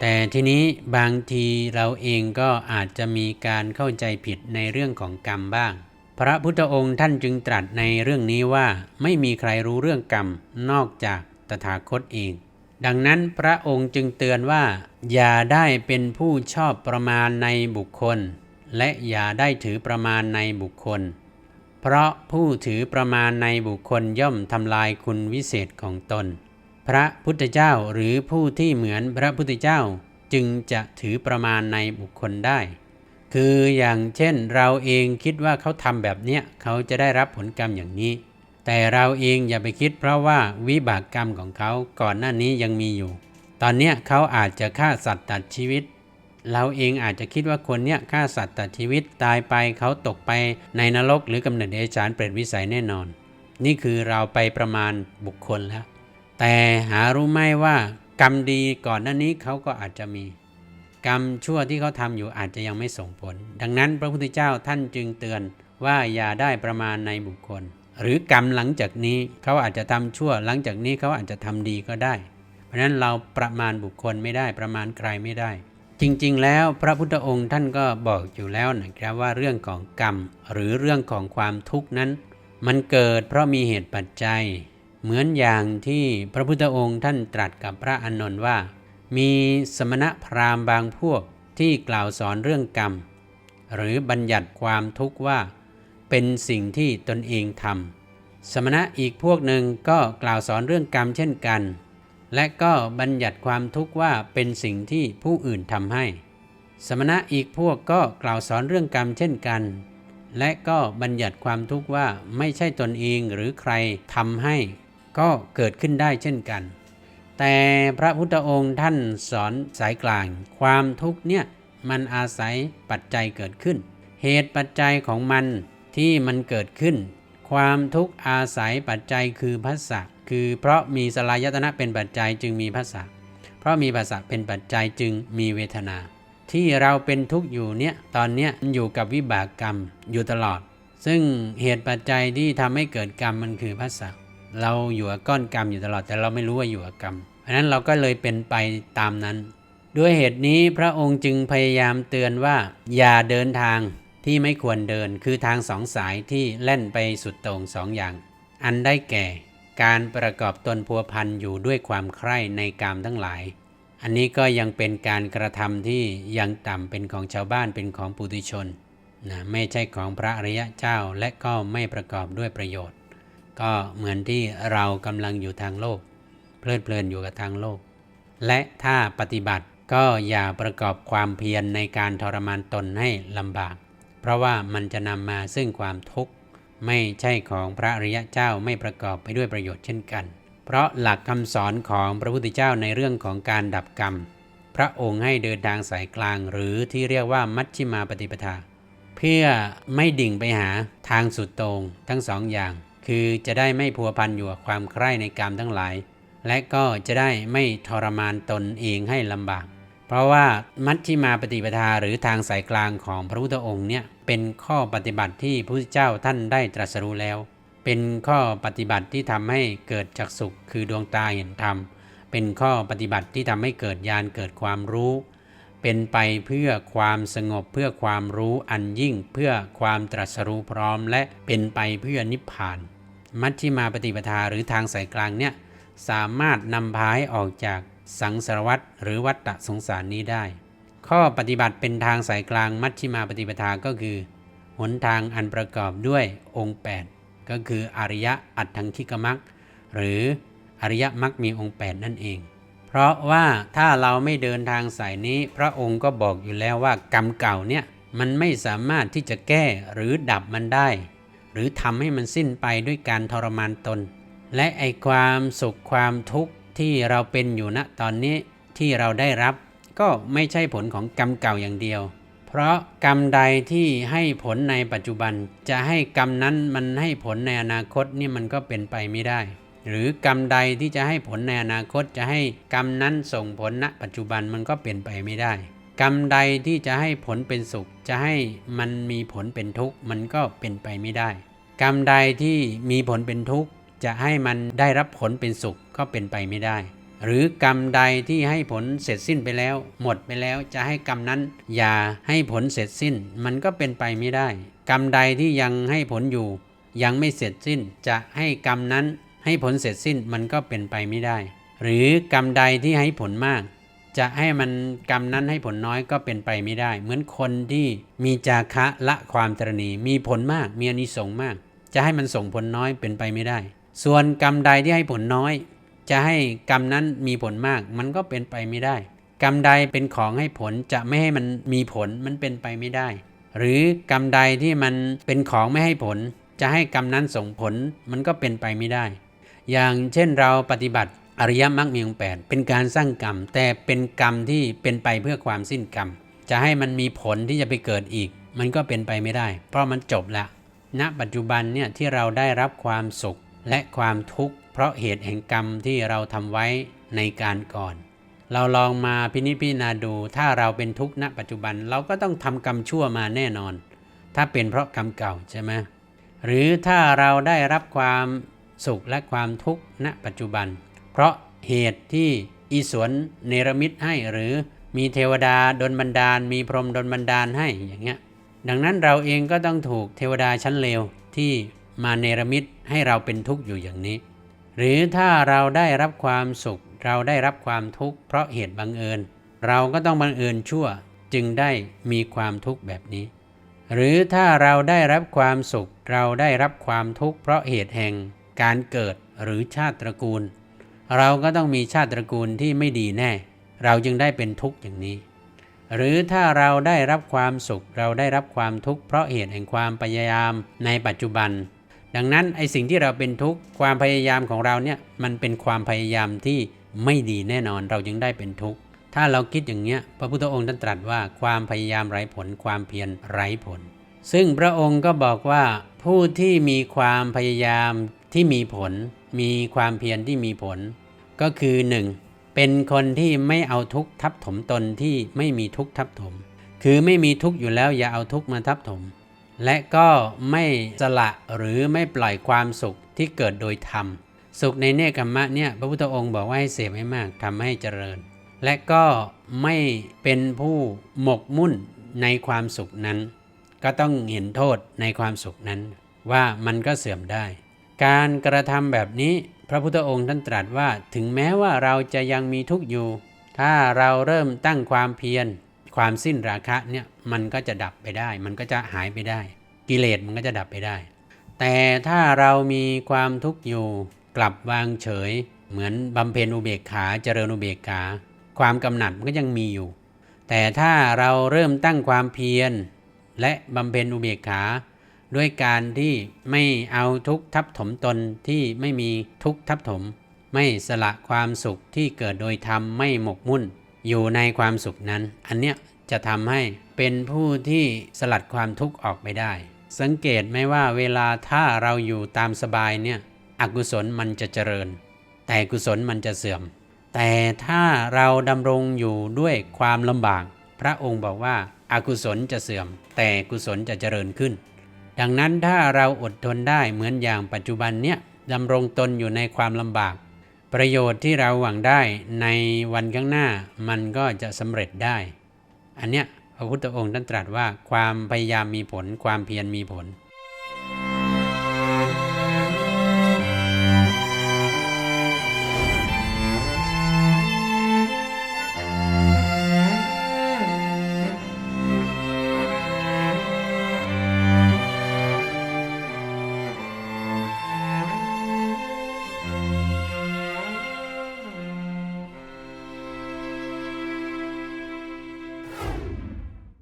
แต่ทีนี้บางทีเราเองก็อาจจะมีการเข้าใจผิดในเรื่องของกรรมบ้าง พระพุทธองค์ท่านจึงตรัสในเรื่องนี้ว่าไม่มีใครรู้เรื่องกรรมนอกจากตถาคตเอง ดังนั้นพระองค์จึงเตือนว่า อย่าได้เป็นผู้ชอบประมาณในบุคคล และอย่าได้ถือประมาณในบุคคล เพราะผู้ถือประมาณในบุคคลย่อมทำลายคุณวิเศษของตน พระพุทธเจ้าหรือผู้ที่เหมือนพระพุทธเจ้าจึงจะถือประมาณในบุคคลได้ คืออย่างเช่นเราเองคิดว่าเขาทำแบบเนี้ยเขาจะได้รับผลกรรมอย่างนี้ แต่เราเองอย่าไปคิดเพราะว่าวิบากกรรมของเขาก่อนหน้านี้ยังมีอยู่ ตอนเนี้ยเขาอาจจะฆ่าสัตว์ตัดชีวิต เราเองอาจจะคิดว่าคนเนี้ยฆ่าสัตว์ตัดชีวิตตายไปเขาตกไปในนรกหรือกำเนิดเดชานเปรตวิสัยแน่นอน นี่คือเราไปประมาณบุคคลแล้ว แต่หารู้ไหมว่ากรรมดีก่อนหน้านี้เขาก็อาจจะมี กรรมชั่วที่เขาทำอยู่อาจจะยังไม่ส่งผล ดังนั้นพระพุทธเจ้าท่านจึงเตือนว่าอย่าได้ประมาณในบุคคล หรือกรรมหลังจากนี้เขาอาจจะทำชั่ว หลังจากนี้เขาอาจจะทำดีก็ได้ เพราะฉะนั้นเราประมาณบุคคลไม่ได้ประมาณใครไม่ได้ จริงๆ แล้วพระพุทธองค์ท่านก็บอกอยู่แล้วนะครับว่าเรื่องของกรรม หรือเรื่องของความทุกข์นั้น มันเกิดเพราะมีเหตุปัจจัย เหมือนอย่างที่พระพุทธองค์ท่านตรัสกับพระอานนท์ว่า มีสมณพราหมณ์บางพวกที่กล่าวสอนเรื่องกรรม หรือบัญญัติความทุกข์ว่า เป็นสิ่งที่ตนเองทำสมณะอีกพวกหนึ่งก็กล่าวสอนเรื่องกรรมเช่นกัน และก็บัญญัติความทุกข์ว่าเป็นสิ่งที่ผู้อื่นทำให้ สมณะอีกพวกก็กล่าวสอนเรื่องกรรมเช่นกัน และก็บัญญัติความทุกข์ว่าไม่ใช่ตนเองหรือใครทำให้ ก็เกิดขึ้นได้เช่นกัน แต่พระพุทธองค์ท่านสอนสายกลาง ความทุกข์เนี่ยมันอาศัยปัจจัยเกิดขึ้น เหตุปัจจัยของมันที่มันเกิดขึ้น ความทุกข์อาศัยปัจจัยคือภาษะคือเพราะมีสลายตนะเป็นปัจจัยจึงมีภาษะเพราะมีภาษะเป็นปัจจัยจึงมีเวทนา ที่เราเป็นทุกข์อยู่เนี่ยตอนเนี้ยอยู่กับวิบากกรรมอยู่ตลอด ซึ่งเหตุปัจจัยที่ทำให้เกิดกรรมมันคือภาษะ เราอยู่กับก้อนกรรมอยู่ตลอดแต่เราไม่รู้ว่าอยู่กับกรรมเพราะนั้นเราก็เลยเป็นไปตามนั้น ด้วยเหตุนี้พระองค์จึงพยายามเตือนว่า อย่าเดินทางที่ไม่ควรเดินคือทางสองสายที่แล่นไปสุดโต่งสองอย่าง อันได้แก่ การประกอบตนพัวพันอยู่ด้วยความใคร่ในกามทั้งหลาย อันนี้ก็ยังเป็นการกระทำที่ยังต่ำเป็นของชาวบ้านเป็นของปุถุชนนะไม่ใช่ของพระอริยะเจ้าและก็ไม่ประกอบด้วยประโยชน์ ก็เหมือนที่เรากำลังอยู่ทางโลก เพลิดเพลินอยู่กับทางโลก และถ้าปฏิบัติก็อย่าประกอบความเพียรในการทรมานตนให้ลำบาก เพราะว่ามันจะนำมาซึ่งความทุกข์ไม่ใช่ของพระอริยะเจ้าไม่ประกอบไปด้วยประโยชน์เช่นกัน เพราะหลักคำสอนของพระพุทธเจ้าในเรื่องของการดับกรรม พระองค์ให้เดินทางสายกลาง หรือที่เรียกว่ามัชชิมาปฏิปทา เพื่อไม่ดิ่งไปหาทางสุดตรงทั้งสองอย่าง คือจะได้ไม่พัวพันอยู่กับความใคร่ในกรรมทั้งหลาย และก็จะได้ไม่ทรมานตนเองให้ลำบาก เพราะว่ามัชชิมาปฏิปทาหรือทางสายกลางของพระพุทธองค์เนี่ยเป็นข้อปฏิบัติที่พระพุทธเจ้าท่านได้ตรัสรู้แล้ว เป็นข้อปฏิบัติที่ทำให้เกิดจักสุขคือดวงตาเห็นธรรม เป็นข้อปฏิบัติที่ทำให้เกิดญาณเกิดความรู้ เป็นไปเพื่อความสงบเพื่อความรู้อันยิ่งเพื่อความตรัสรู้พร้อม และเป็นไปเพื่อนิพพาน มัชฌิมาปฏิปทาหรือทางสายกลางเนี่ยสามารถนำพาให้ออกจากสังสารวัฏหรือวัฏฏะสงสารนี้ได้ ข้อปฏิบัติเป็นทางสายกลางมัชฌิมาปฏิปทาก็คือ หนทางอันประกอบด้วยองค์ 8 ก็คืออริยะอัตถังคิกมักหรืออริยมรรคมีองค์ 8 นั่นเอง เพราะว่าถ้าเราไม่เดินทางสายนี้ พระองค์ก็บอกอยู่แล้วว่ากรรมเก่าเนี่ยมันไม่สามารถที่จะแก้หรือดับมันได้ หรือทำให้มันสิ้นไปด้วยการทรมานตน และไอความสุขความทุกข์ที่เราเป็นอยู่ณตอนนี้ที่เราได้รับ ก็ไม่ใช่ผลของกรรมเก่าอย่างเดียว เพราะกรรมใดที่ให้ผลในปัจจุบัน จะให้กรรมนั้นมันให้ผลในอนาคตนี่มันก็เป็นไปไม่ได้ หรือกรรมใดที่จะให้ผลในอนาคตจะให้กรรมนั้นส่งผลณปัจจุบันมันก็เป็นไปไม่ได้ กรรมใดที่จะให้ผลเป็นสุข จะให้มันมีผลเป็นทุกข์มันก็เป็นไปไม่ได้ กรรมใดที่มีผลเป็นทุกข์จะให้มันได้รับผลเป็นสุขก็เป็นไปไม่ได้ หรือกรรมใดที่ให้ผลเสร็จสิ้นไปแล้ว หมดไปแล้วจะให้กรรมนั้น อย่าให้ผลเสร็จสิ้น มันก็เป็นไปไม่ได้ กรรมใดที่ยังให้ผลอยู่ ยังไม่เสร็จสิ้นจะให้กรรมนั้น ให้ผลเสร็จสิ้นมันก็เป็นไปไม่ได้ หรือกรรมใดที่ให้ผลมาก จะให้มันกรรมนั้นให้ผลน้อยก็เป็นไปไม่ได้ เหมือนคนที่มีจาคะละความตรณีมีผลมากมีอนิสงส์มาก จะให้มันส่งผลน้อยเป็นไปไม่ได้ ส่วนกรรมใดที่ให้ผลน้อย จะให้กรรมนั้นมีผลมาก มันก็เป็นไปไม่ได้ กรรมใดเป็นของให้ผลจะไม่ให้มันมีผลมันเป็นไปไม่ได้ หรือกรรมใดที่มันเป็นของไม่ให้ผล จะให้กรรมนั้นส่งผลมันก็เป็นไปไม่ได้ อย่างเช่นเราปฏิบัติอริยมรรคมีองค์แปดเป็นการสร้างกรรม แต่เป็นกรรมที่เป็นไปเพื่อความสิ้นกรรม จะให้มันมีผลที่จะไปเกิดอีก มันก็เป็นไปไม่ได้ เพราะมันจบละณปัจจุบันเนี่ยที่เราได้รับความสุขและความทุกข์ เพราะเหตุแห่งกรรมที่เราทำไว้ในการก่อน เราลองมาพินิจพิจารณาดูถ้าเราเป็นทุกข์ณปัจจุบันเราก็ต้องทำกรรมชั่วมาแน่นอน ถ้าเป็นเพราะกรรมเก่าใช่ไหมหรือถ้าเราได้รับความ สุขและความทุกข์ณปัจจุบัน เพราะเหตุที่อีสวนเนรมิตให้หรือมีเทวดาดลบันดาล มีพรหมดลบันดาลให้อย่างเงี้ยดังนั้นเราเองก็ต้องถูกเทวดาชั้นเลวที่มาเนรมิตให้เราเป็นทุกข์อยู่อย่างนี้ หรือถ้าเราได้รับความสุข เราได้รับความทุกข์เพราะเหตุบังเอิญ เราก็ต้องบังเอิญชั่วจึงได้มีความทุกข์แบบนี้ หรือถ้าเราได้รับความสุข เราได้รับความทุกข์เพราะเหตุแห่ง การเกิดหรือชาติตระกูล เราก็ต้องมีชาติตระกูลที่ไม่ดีแน่ เราจึงได้เป็นทุกข์อย่างนี้ หรือถ้าเราได้รับความสุขเราได้รับความทุกข์เพราะเหตุแห่งความพยายามในปัจจุบัน ดังนั้นไอสิ่งที่เราเป็นทุกข์ความพยายามของเราเนี่ยมันเป็นความพยายามที่ไม่ดีแน่นอนเราจึงได้เป็นทุกข์ถ้าเราคิดอย่างเนี้ยพระพุทธองค์ท่านตรัสว่าความพยายามไร้ผลความเพียรไร้ผล ซึ่งพระองค์ก็บอกว่าผู้ที่มีความพยายาม ที่มีผล มีความเพียรที่มีผล ก็คือ 1. เป็นคนที่ไม่เอาทุกข์ทับถมตนที่ไม่มีทุกข์ทับถม คือไม่มีทุกข์อยู่แล้วอย่าเอาทุกข์มาทับถม และก็ไม่สละหรือไม่ปล่อยความสุขที่เกิดโดยธรรม สุขในเนคขมมะเนี่ยพระพุทธองค์บอกว่าให้เสพให้มากทำให้เจริญ และก็ไม่เป็นผู้หมกมุ่นในความสุขนั้น ก็ต้องเห็นโทษในความสุขนั้น ว่ามันก็เสื่อมได้ การกระทำแบบนี้พระพุทธองค์ท่านตรัสว่า ถึงแม้ว่าเราจะยังมีทุกข์อยู่ ถ้าเราเริ่มตั้งความเพียรความสิ้นราคะเนี่ยมันก็จะดับไปได้ มันก็จะหายไปได้ กิเลสมันก็จะดับไปได้ แต่ถ้าเรามีความทุกข์อยู่ กลับวางเฉย เหมือนบำเพ็ญอุเบกขาเจริญอุเบกขา ความกำหนัดมันก็ยังมีอยู่ แต่ถ้าเราเริ่มตั้งความเพียร และบำเพ็ญอุเบกขา ด้วยการที่ไม่เอาทุกข์ทับถมตนที่ไม่มีทุกข์ทับถม ไม่สละความสุขที่เกิดโดยธรรมไม่หมกมุ่น อยู่ในความสุขนั้น อันเนี้ยจะทำให้เป็นผู้ที่สลัดความทุกข์ออกไปได้ สังเกตไหมว่าเวลาถ้าเราอยู่ตามสบายเนี่ยอกุศลมันจะเจริญ แต่กุศลมันจะเสื่อม แต่ถ้าเราดำรงอยู่ด้วยความลำบาก พระองค์บอกว่าอากุศลจะเสื่อม แต่กุศลจะเจริญขึ้น ดังนั้นถ้าเราอดทนได้เหมือนอย่างปัจจุบันเนี่ยดำรงตนอยู่ในความลำบาก ประโยชน์ที่เราหวังได้ในวันข้างหน้ามันก็จะสำเร็จได้ อันเนี้ยพระพุทธองค์ท่านตรัสว่าความพยายามมีผล ความเพียรมีผล